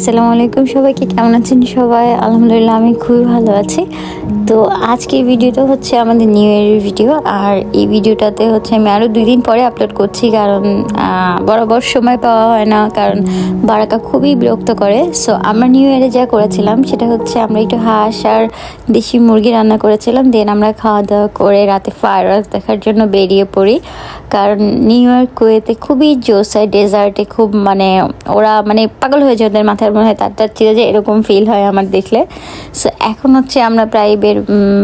আসসালামু আলাইকুম সবাইকে কেমন আছেন সবাই? আলহামদুলিল্লাহ আমি খুবই ভালো আছি। তো আজকের ভিডিওটা হচ্ছে আমাদের নিউ ইয়ারের ভিডিও আর এই ভিডিওটাতে হচ্ছে আমি আরও দুই দিন পরে আপলোড করছি কারণ বরাবর সময় পাওয়া হয় না কারণ বারাকা খুবই বিরক্ত করে। সো আমরা নিউ ইয়ারে যা করেছিলাম সেটা হচ্ছে আমরা একটু হাঁস আর দেশি মুরগি রান্না করেছিলাম দেন আমরা খাওয়া দাওয়া করে রাতে ফায়ার দেখার জন্য বেরিয়ে পড়ি। কারণ নিউ ইয়ার কুয়েতে খুবই জোস হয় ডেজার্টে খুব মানে ওরা মানে পাগল হয়ে যায় ওদের মাথার মনে হয় তার তার ছিল যে এরকম ফিল হয় আমার দেখলে। সো এখন হচ্ছে আমরা প্রায় বের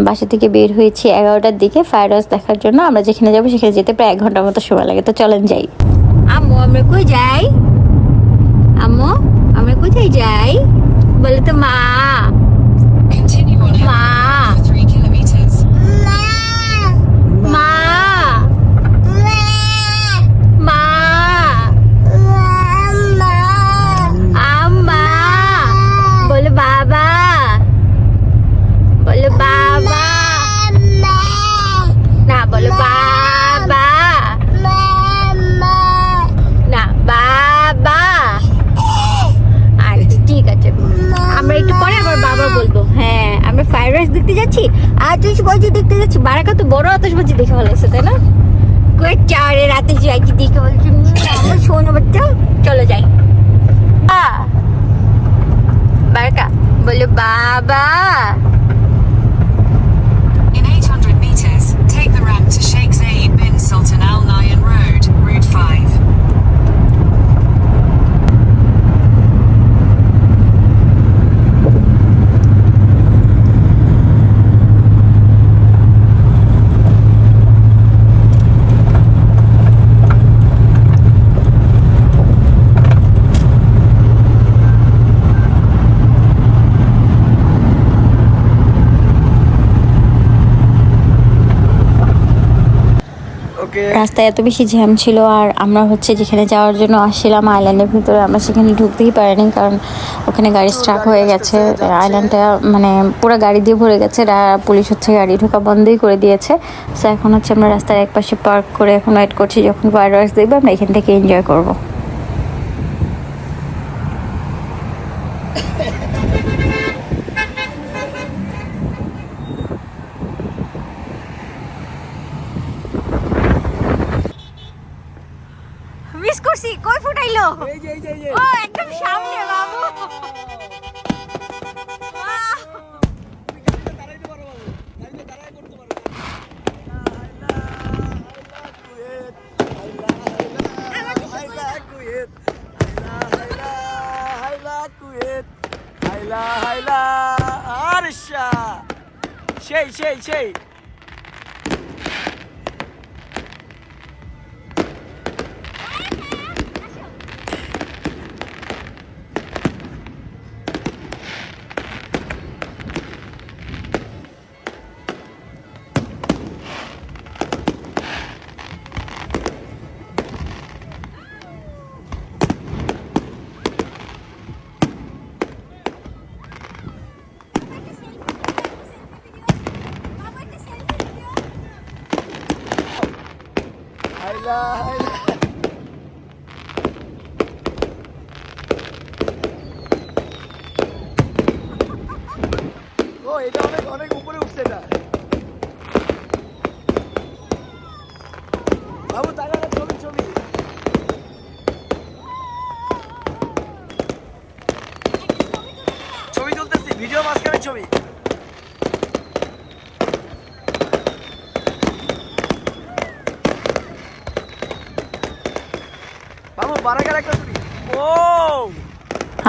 বাসা থেকে বের হয়েছি এগারোটার দিকে। ফায়ার হাউস দেখার জন্য আমরা যেখানে যাব সেখানে যেতে প্রায় এক ঘণ্টার মতো সময় লাগে। তো চলেন যাই। আম্মু আমরা কই যাই? আম্মু আমরা কোথায় যাই? বলে তো মা Continue on মা for three kilometers. মা মা আম্মা বলো বাবা বলো বাবা না বলো বাবা না বাবা আচ্ছা ঠিক আছে আমরা একটু পরে আবার বাবা বলব হ্যাঁ আমরা ফ্রাইড রাইস দেখতে যাচ্ছি, আর তুই বলছি দেখতে যাচ্ছি। বারাকা তো বড় আতসবাজি দেখে ভালো লাগছে, তাই না? কই চারে রাতে যাইছি দেখে বলছি আমরা শোনো বাচ্চা, চলো যাই। বারাকা, বলো, বাবা রাস্তায় এত বেশি জ্যাম ছিল আর আমরা হচ্ছে যেখানে যাওয়ার জন্য আসছিলাম আইল্যান্ডের ভিতরে, আমরা সেখানে ঢুকতেই পারিনি কারণ ওখানে গাড়ি স্ট্রাক হয়ে গেছে। আইল্যান্ডটা মানে পুরো গাড়ি দিয়ে ভরে গেছে পুলিশ হচ্ছে গাড়ি ঢোকা বন্ধই করে দিয়েছে। সো এখন হচ্ছে আমরা রাস্তার একপাশে পার্ক করে এখন ওয়েট করছি, যখন ফায়ার দেখব আমরা এখান থেকে এনজয় করব। করছি কই ফুটাইলো এই যে এই যে এই যে ও একদম সামনে বাবু Wow! দাঁড়াইতে পারো ও, এটা অনেক অনেক উপরে উঠছে এটা। বাবু তাকালে ছবি ছবি। ছবি তুলতেছি, ভিডিও মাঝখানে ছবি বাবু বারাকার একটা ছবি ও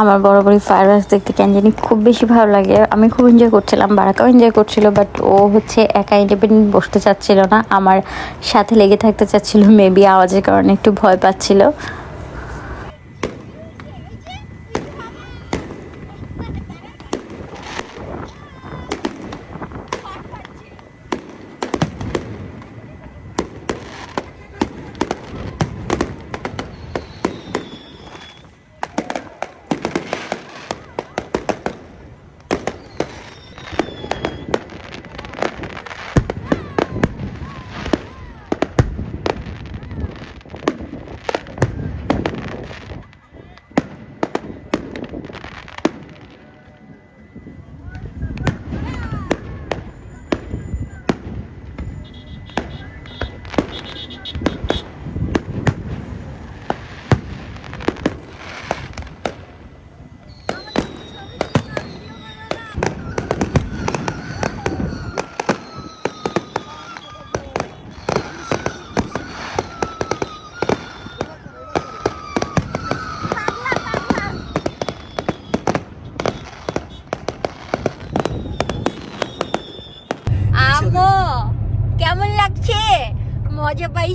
আমার বড় বড় ফায়ার ওয়ার্কস দেখতে কেন জানি খুব বেশি ভালো লাগে। আমি খুব এনজয় করছিলাম বারাকাও এনজয় করছিল বাট ও হচ্ছে একা ইন্ডিপেন্ডেন্ট বসতে চাচ্ছিল না। আমার সাথে লেগে থাকতে চাচ্ছিল মেবি আওয়াজের কারণে একটু ভয় পাচ্ছিল।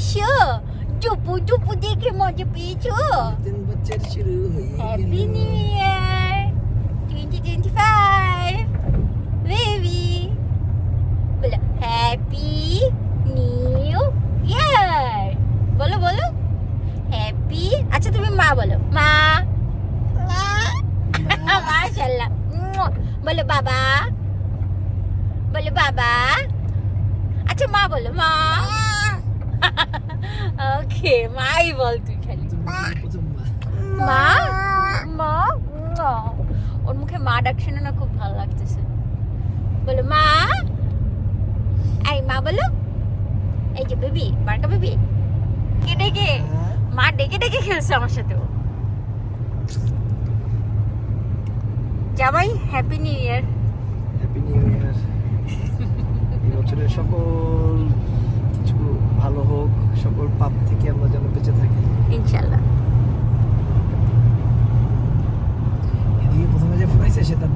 পাইছো টুপু টুপু দেখে মজা পেয়েছ তিন বছর শুরু হয়ে happy. New year twenty twenty five baby বলো হ্যাপি নিউ ইয়ার বলো বলো হ্যাপি আচ্ছা তুমি মা বলো মা মাশাল্লাহ। বলো বাবা বলো বাবা আচ্ছা মা বলো মা ওকে মাই বল তুই খালি। মা। মা? ওর মুখে মা ডাক শুনে না খুব ভালো লাগতেছে। বলো, মা? এই মা বলো। এই যে বেবি, বারকা বেবি। কে ডেকে, মা ডেকে ডেকে খেলছে আমার সাথে। জামাই happy new year happy new year এই বছরের সকল কিছু ভালো হোক, সকল পাপ থেকে আমরা যেন বেঁচে থাকি ইনশাল্লাহ এদিকে প্রথমে যে ফ্রাইস সেটা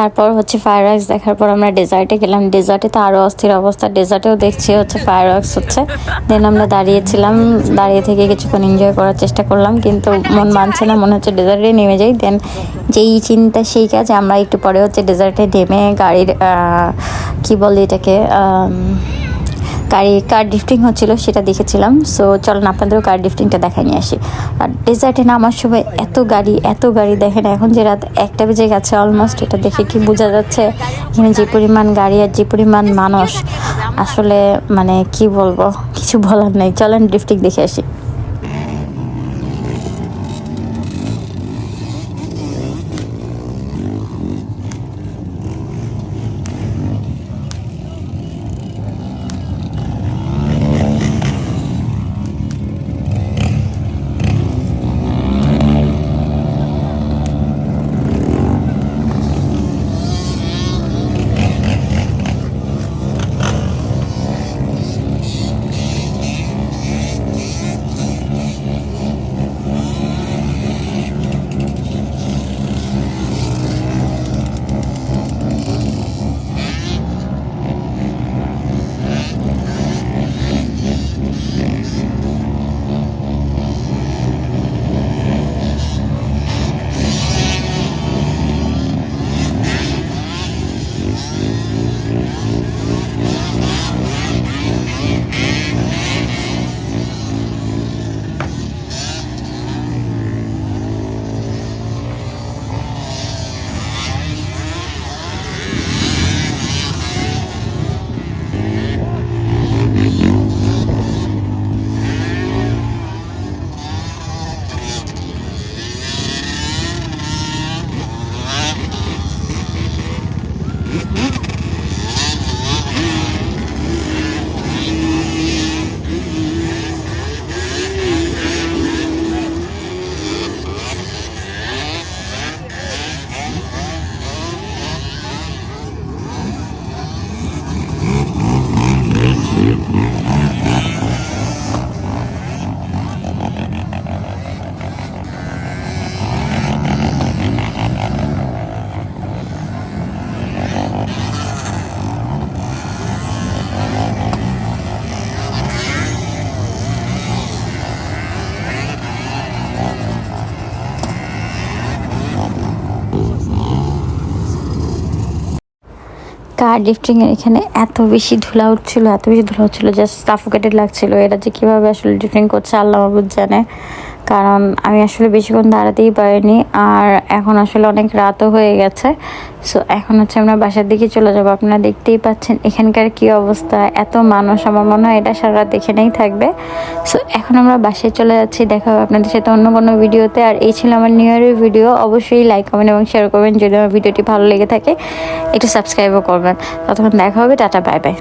তারপর হচ্ছে ফায়ার ওয়ার্কস দেখার পর আমরা ডেজার্টে গেলাম। ডেজার্টে তো আরও অস্থির অবস্থা। ডেজার্টেও দেখছি হচ্ছে ফায়ার ওয়ার্কস হচ্ছে। দেন আমরা দাঁড়িয়েছিলাম। দাঁড়িয়ে থেকে কিছুক্ষণ এনজয় করার চেষ্টা করলাম, কিন্তু মন মানছে না, মনে হচ্ছে ডেজার্টে নেমে যাই। দেন যেই চিন্তা, সেই কাজ, আমরা একটু পরে হচ্ছে ডেজার্টে নেমে গাড়ির কী বলে এটাকে গাড়ি কার ডিফটিং হচ্ছিল, সেটা দেখেছিলাম। সো চলুন আপনাদেরও কার ডিফটিংটা দেখা নিয়ে আসি। আর ডেজার্টে নামার সময় এত গাড়ি এত গাড়ি দেখেন, এখন যে রাত একটা বেজে গেছে অলমোস্ট এটা দেখে কি বোঝা যাচ্ছে? এখানে যে পরিমাণ গাড়ি আর যে পরিমাণ মানুষ, আসলে মানে কি বলব, কিছু বলার নেই। চলেন ডিফটিং দেখে আসি। কার লিফটিং এর এখানে এত বেশি ধুলা উঠছিল, এত বেশি ধুলা উঠছিল জাস্ট সাফোকেটেড লাগছিল। এরা যে কীভাবে আসলে ডিফটিং করছে, আল্লাহ মাহবুদ জানে। কারণ আমি আসলে বেশিক্ষণ দাঁড়াতেই পারিনি আর এখন আসলে অনেক রাতও হয়ে গেছে। সো এখন হচ্ছে আমরা বাসার দিকে চলে যাব। আপনারা দেখতেই পাচ্ছেন এখানকার কি অবস্থা। এত মানুষ, আমার মনে হয় এটা সারা রাত এখানেই থাকবে। সো এখন আমরা বাসায় চলে যাচ্ছি। দেখা হবে আপনাদের সাথে অন্য কোনো ভিডিওতে। আর এই ছিল আমার নিউ ইয়ারের ভিডিও। অবশ্যই লাইক কমেন্ট এবং শেয়ার করবেন। যদি আমার ভিডিওটি ভালো লেগে থাকে, একটু সাবস্ক্রাইবও করবেন। ততক্ষণ দেখা হবে। Tata bye bye